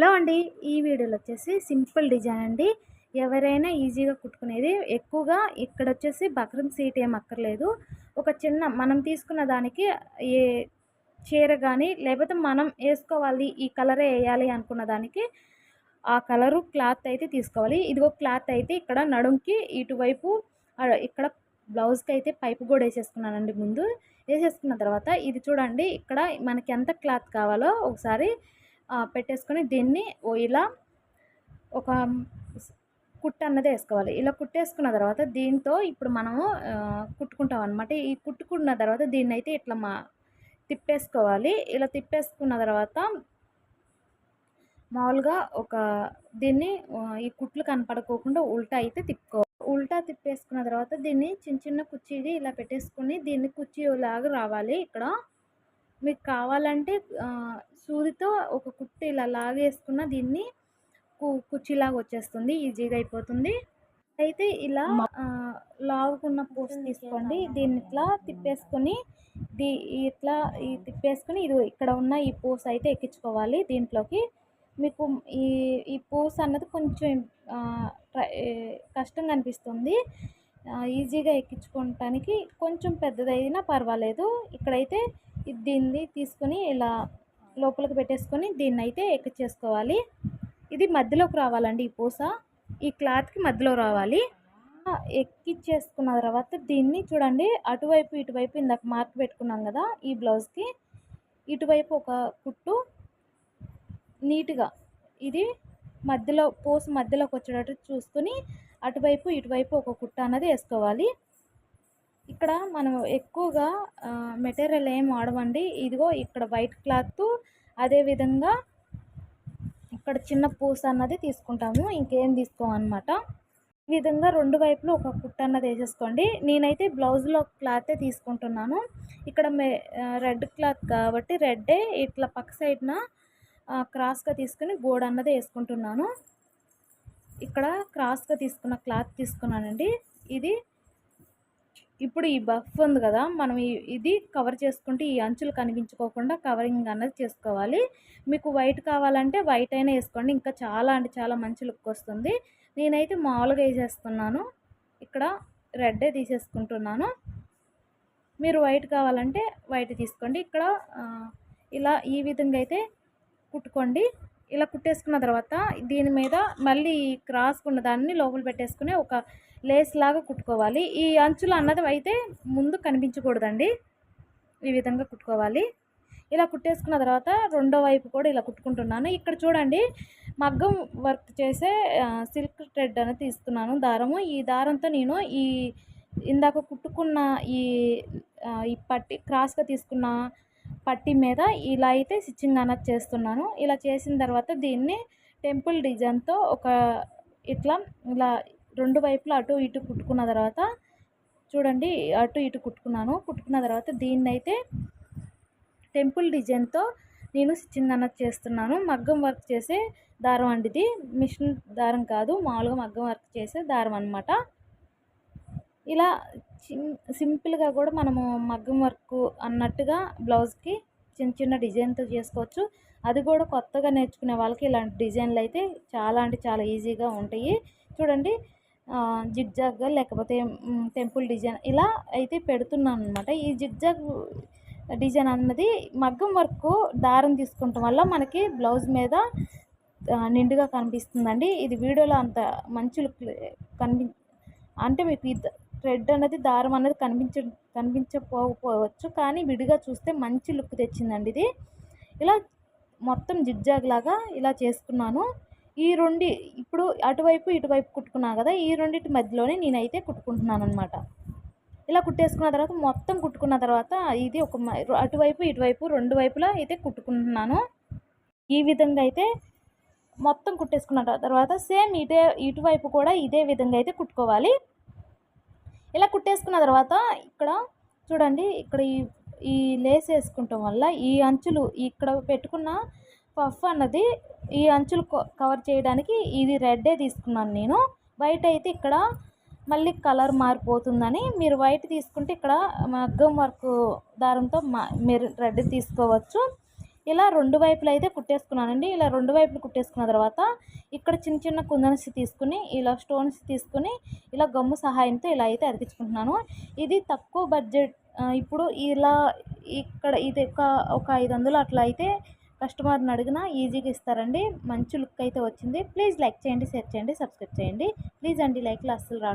Hello అండి. ఈ వీడియోలో వచ్చేసి సింపుల్ డిజైన్ అండి. ఎవరైనా ఈజీగా కుట్టుకునేది ఎక్కువగా ఇక్కడ వచ్చేసి బక్రం సీట్ ఏం అక్కర్లేదు. ఒక చిన్న మనం తీసుకున్న దానికి ఏ చీర కానీ లేకపోతే మనం వేసుకోవాలి ఈ కలరే వేయాలి అనుకున్న దానికి ఆ కలరు క్లాత్ అయితే తీసుకోవాలి. ఇదిగో క్లాత్ అయితే ఇక్కడ నడుంకి ఇటువైపు ఇక్కడ బ్లౌజ్కి అయితే పైపు కూడా వేసేసుకున్నానండి ముందు. వేసేసుకున్న తర్వాత ఇది చూడండి ఇక్కడ మనకి ఎంత క్లాత్ కావాలో ఒకసారి పెట్టేసుకొని దీన్ని ఇలా ఒక కుట్టు అన్నది వేసుకోవాలి. ఇలా కుట్టేసుకున్న తర్వాత దీంతో ఇప్పుడు మనము కుట్టుకుంటాం అనమాట ఈ కుట్టుకున్న తర్వాత దీన్ని అయితే ఇట్లా మా తిప్పేసుకోవాలి. ఇలా తిప్పేసుకున్న తర్వాత మామూలుగా ఒక దీన్ని ఈ కుట్లు కనపడకోకుండా ఉల్టా అయితే తిప్పుకో ఉల్టా తిప్పేసుకున్న తర్వాత దీన్ని చిన్న చిన్న కుర్చీది ఇలా పెట్టేసుకుని దీన్ని కుర్చీలాగా రావాలి ఇక్కడ. మీకు కావాలంటే సూదితో ఒక కుట్టు ఇలా లాగేసుకున్న దీన్ని కుర్చీలాగా వచ్చేస్తుంది. ఈజీగా అయిపోతుంది. అయితే ఇలా లావుకున్న పూస తీసుకోండి. దీన్ని ఇట్లా తిప్పేసుకొని దీ ఇట్లా ఈ తిప్పేసుకొని ఇది ఇక్కడ ఉన్న ఈ పూస అయితే ఎక్కించుకోవాలి దీంట్లోకి. మీకు ఈ ఈ పూస అన్నది కొంచెం కష్టంగా అనిపిస్తుంది ఈజీగా ఎక్కించుకోవటానికి కొంచెం పెద్దదైనా పర్వాలేదు. ఇక్కడైతే దీన్ని తీసుకొని ఇలా లోపలికి పెట్టేసుకొని దీన్ని అయితే ఎక్కించేసుకోవాలి ఇది మధ్యలోకి రావాలండి ఈ పూస. ఈ క్లాత్కి మధ్యలో రావాలి. ఎక్కిచ్చేసుకున్న తర్వాత దీన్ని చూడండి అటువైపు ఇటువైపు ఇందాక మార్క్ పెట్టుకున్నాం కదా ఈ బ్లౌజ్కి. ఇటువైపు ఒక కుట్టు నీట్గా ఇది మధ్యలో పూస మధ్యలోకి వచ్చేటట్టు చూసుకొని అటువైపు ఇటువైపు ఒక కుట్ట అన్నది వేసుకోవాలి. ఇక్కడ మనం ఎక్కువగా మెటీరియల్ ఏం వాడమండి. ఇదిగో ఇక్కడ వైట్ క్లాత్ అదేవిధంగా ఇక్కడ చిన్న పూస అన్నది తీసుకుంటాము ఇంకేం తీసుకోమన్నమాట. ఈ విధంగా రెండు వైపులు ఒక కుట్ట అన్నది వేసేసుకోండి. నేనైతే బ్లౌజ్లో క్లాతే తీసుకుంటున్నాను. ఇక్కడ రెడ్ క్లాత్ కాబట్టి రెడ్డే ఇట్లా పక్క సైడ్న క్రాస్గా తీసుకుని గోడ అన్నది వేసుకుంటున్నాను. ఇక్కడ క్రాస్గా తీసుకున్న క్లాత్ తీసుకున్నానండి. ఇది ఇప్పుడు ఈ బఫ్ ఉంది కదా మనం ఇది కవర్ చేసుకుంటే ఈ అంచులు కనిపించుకోకుండా కవరింగ్ అన్నది చేసుకోవాలి. మీకు వైట్ కావాలంటే వైట్ అయినా వేసుకోండి ఇంకా చాలా అంటే చాలా మంచి లుక్ వస్తుంది. నేనైతే మామూలుగా వేసేస్తున్నాను. ఇక్కడ రెడ్డే తీసేసుకుంటున్నాను. మీరు వైట్ కావాలంటే వైట్ తీసుకోండి. ఇక్కడ ఇలా ఈ విధంగా అయితే కుట్టుకోండి. ఇలా కుట్టేసుకున్న తర్వాత దీని మీద మళ్ళీ క్రాస్కున్న దాన్ని లోపల పెట్టేసుకుని ఒక లేస్ లాగా కుట్టుకోవాలి. ఈ అంచులు అన్నది అయితే ముందు కనిపించకూడదండి. ఈ విధంగా కుట్టుకోవాలి. ఇలా కుట్టేసుకున్న తర్వాత రెండో వైపు కూడా ఇలా కుట్టుకుంటున్నాను. ఇక్కడ చూడండి మగ్గం వర్క్ చేసే సిల్క్ థ్రెడ్ అని తీసుకున్నాను దారము. ఈ దారంతో నేను ఈ ఇందాక కుట్టుకున్న ఈ ఈ పట్టి క్రాస్గా తీసుకున్న పట్టి మీద ఇలా అయితే స్టిచ్చింగ్ అన్నది చేస్తున్నాను. ఇలా చేసిన తర్వాత దీన్ని టెంపుల్ డిజైన్తో ఒక ఇట్లా ఇలా రెండు వైపులా అటు ఇటు కుట్టుకున్న తర్వాత చూడండి అటు ఇటు కుట్టుకున్నాను. కుట్టుకున్న తర్వాత దీన్ని అయితే టెంపుల్ డిజైన్తో నేను స్టిచ్చింగ్ అన్నది చేస్తున్నాను. మగ్గం వర్క్ చేసే దారం అండి ఇది. మిషన్ దారం కాదు మామూలుగా మగ్గం వర్క్ చేసే దారం అనమాట ఇలా సింపుల్గా కూడా మనము మగ్గం వర్క్ అన్నట్టుగా బ్లౌజ్కి చిన్న చిన్న డిజైన్తో చేసుకోవచ్చు. అది కూడా కొత్తగా నేర్చుకునే వాళ్ళకి ఇలాంటి డిజైన్లు అయితే చాలా అంటే చాలా ఈజీగా ఉంటాయి. చూడండి జిగ్జాగ్ లేకపోతే టెంపుల్ డిజైన్ ఇలా అయితే పెడుతున్నాను అనమాట ఈ జిగ్జాగ్ డిజైన్ అన్నది మగ్గం వర్క్ దారం తీసుకుంటాం వల్ల మనకి బ్లౌజ్ మీద నిండుగా కనిపిస్తుందండి. ఇది వీడియోలో అంత మంచి లుక్ కనిపి అంటే మీకు థ్రెడ్ అనేది దారం అనేది కనిపించ కనిపించకపోవచ్చు కానీ విడిగా చూస్తే మంచి లుక్ తెచ్చిందండి ఇది. ఇలా మొత్తం జిగ్జాగ్ లాగా ఇలా చేసుకున్నాను. ఈ రెండు ఇప్పుడు అటువైపు ఇటువైపు కుట్టుకున్నాను కదా ఈ రెండింటి మధ్యలోనే నేనైతే కుట్టుకుంటున్నాను అనమాట ఇలా కుట్టేసుకున్న తర్వాత మొత్తం కుట్టుకున్న తర్వాత ఇది ఒక అటువైపు ఇటువైపు రెండు వైపులా అయితే కుట్టుకుంటున్నాను. ఈ విధంగా అయితే మొత్తం కుట్టేసుకున్న తర్వాత సేమ్ ఇటే ఇటువైపు కూడా ఇదే విధంగా అయితే కుట్టుకోవాలి. ఇలా కుట్టేసుకున్న తర్వాత ఇక్కడ చూడండి ఇక్కడ ఈ ఈ లేస్ వేసుకుంటాం వల్ల ఈ అంచులు ఇక్కడ పెట్టుకున్న పఫ్ అన్నది ఈ అంచులు కవర్ చేయడానికి ఇది రెడ్డే తీసుకున్నాను నేను. వైట్ అయితే ఇక్కడ మళ్ళీ కలర్ మారిపోతుందని మీరు వైట్ తీసుకుంటే ఇక్కడ మగ్గం వర్క్ దారంతో మీరు రెడ్ తీసుకోవచ్చు. ఇలా రెండు వైపులు అయితే కుట్టేసుకున్నానండి. ఇలా రెండు వైపులు కుట్టేసుకున్న తర్వాత ఇక్కడ చిన్న చిన్న కుందన్స్ తీసుకుని ఇలా స్టోన్స్ తీసుకుని ఇలా గమ్ము సహాయంతో ఇలా అయితే అతికించుకుంటున్నాను. ఇది తక్కువ బడ్జెట్ ఇప్పుడు ఇలా ఇక్కడ ఇది ఒక ఒక ఐదు వందలు అట్లా అయితే కస్టమర్ని అడిగినా ఈజీగా ఇస్తారండి. మంచి లుక్ అయితే వచ్చింది. ప్లీజ్ లైక్ చేయండి షేర్ చేయండి సబ్స్క్రైబ్ చేయండి. ప్లీజ్ అండి లైక్లు అస్సలు రా